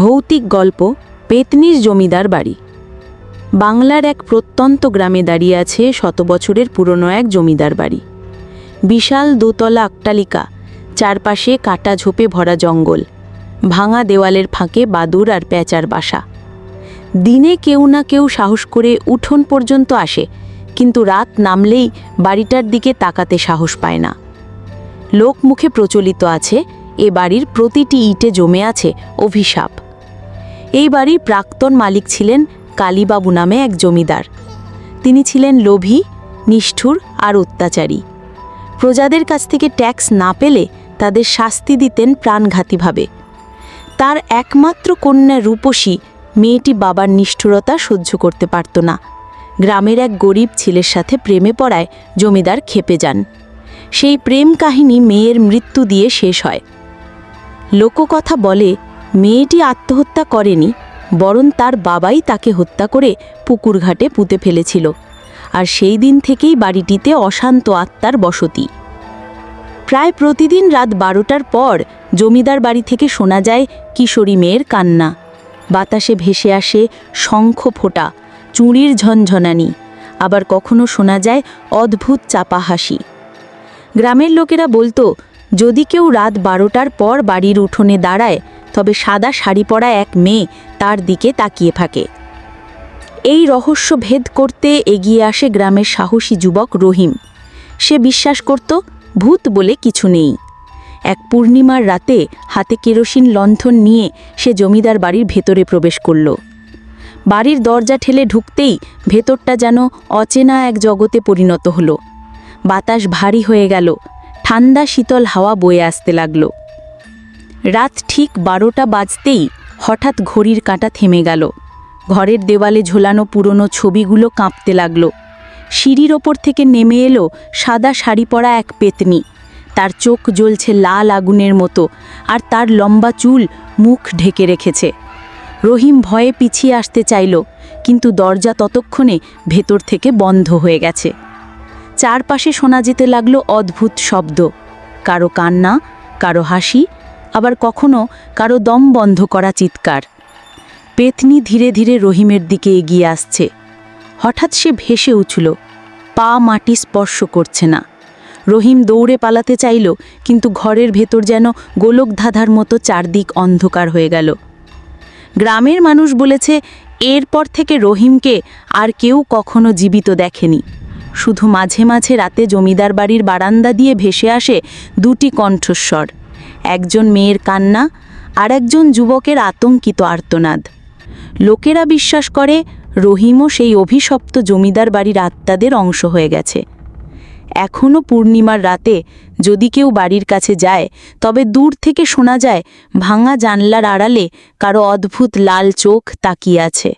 ভৌতিক গল্প, পেতনির জমিদার বাড়ি। বাংলার এক প্রত্যন্ত গ্রামে দাঁড়িয়ে আছে শত বছরের পুরনো এক জমিদার বাড়ি। বিশাল দোতলা অট্টালিকা চারপাশে কাটা ঝোপে ভরা জঙ্গল, ভাঙা দেওয়ালের ফাঁকে বাদুর আর প্যাঁচার বাসা। দিনে কেউ না কেউ সাহস করে উঠোন পর্যন্ত আসে, কিন্তু রাত নামলেই বাড়িটার দিকে তাকাতে সাহস পায় না। লোকমুখে প্রচলিত আছে, এ বাড়ির প্রতিটি ইটে জমে আছে অভিশাপ। এই বাড়ির প্রাক্তন মালিক ছিলেন কালীবাবু নামে এক জমিদার। তিনি ছিলেন লোভী, নিষ্ঠুর আর অত্যাচারী। প্রজাদের কাছ থেকে ট্যাক্স না পেলে তাদের শাস্তি দিতেন প্রাণঘাতীভাবে। তার একমাত্র কন্যা রূপসী মেয়েটি বাবার নিষ্ঠুরতা সহ্য করতে পারত না। গ্রামের এক গরিব ছেলের সাথে প্রেমে পড়ায় জমিদার খেপে যান। সেই প্রেম কাহিনী মেয়ের মৃত্যু দিয়ে শেষ হয়। লোককথা বলে মেয়েটি আত্মহত্যা করেনি, বরং তার বাবাই তাকে হত্যা করে পুকুর ঘাটে পুঁতে ফেলেছিল। আর সেই দিন থেকেই বাড়িটিতে অশান্ত আত্মার বসতি। প্রায় প্রতিদিন রাত বারোটার পর জমিদার বাড়ি থেকে শোনা যায় কিশোরী মেয়ের কান্না। বাতাসে ভেসে আসে শঙ্খ ফোঁটা, চুড়ির ঝনঝনানি, আবার কখনো শোনা যায় অদ্ভুত চাপা হাসি। গ্রামের লোকেরা বলতো যদি কেউ রাত বারোটার পর বাড়ির উঠোনে দাঁড়ায়, তবে সাদা শাড়ি পরা এক মেয়ে তার দিকে তাকিয়ে থাকে। এই রহস্য ভেদ করতে এগিয়ে আসে গ্রামের সাহসী যুবক রহিম। সে বিশ্বাস করত, ভূত বলে কিছু নেই। এক পূর্ণিমার রাতে হাতে কেরোসিন লণ্ঠন নিয়ে সে জমিদার বাড়ির ভেতরে প্রবেশ করল। বাড়ির দরজা ঠেলে ঢুকতেই ভেতরটা যেন অচেনা এক জগতে পরিণত হলো। বাতাস ভারী হয়ে গেল ঠান্ডা শীতল হাওয়া বয়ে আসতে লাগল। রাত ঠিক বারোটা বাজতেই হঠাৎ ঘড়ির কাঁটা থেমে গেল। ঘরের দেওয়ালে ঝোলানো পুরনো ছবিগুলো কাঁপতে লাগল। সিঁড়ির ওপর থেকে নেমে এলো সাদা শাড়ি পরা এক পেতনি। তার চোখ জ্বলছে লাল আগুনের মতো আর তার লম্বা চুল মুখ ঢেকে রেখেছে। রহিম ভয়ে পিছিয়ে আসতে চাইল, কিন্তু দরজা ততক্ষণে ভেতর থেকে বন্ধ হয়ে গেছে। চারপাশে শোনা যেতে লাগল অদ্ভুত শব্দ। কারও কান্না, কারও হাসি, আবার কখনো কারও দম বন্ধ করা চিৎকার। পেতনি ধীরে ধীরে রহিমের দিকে এগিয়ে আসছে। হঠাৎ সে ভেসে উঠল। পা মাটি স্পর্শ করছে না। রহিম দৌড়ে পালাতে চাইল, কিন্তু ঘরের ভেতর যেন গোলক ধাঁধার মতো চারদিক অন্ধকার হয়ে গেল। গ্রামের মানুষ বলেছে, এরপর থেকে রহিমকে আর কেউ কখনো জীবিত দেখেনি। শুধু মাঝে মাঝে রাতে জমিদার বাড়ির বারান্দা দিয়ে ভেসে আসে দুটি কণ্ঠস্বর, একজন মেয়ের কান্না আর একজন যুবকের আতঙ্কিত আর্তনাদ। লোকেরা বিশ্বাস করে রহিমও সেই অভিশপ্ত জমিদার বাড়ির আত্মাদের অংশ হয়ে গেছে। এখনও পূর্ণিমার রাতে যদি কেউ বাড়ির কাছে যায়, তবে দূর থেকে শোনা যায় ভাঙা জানলার আড়ালে কারও অদ্ভুত লাল চোখ তাকিয়ে আছে।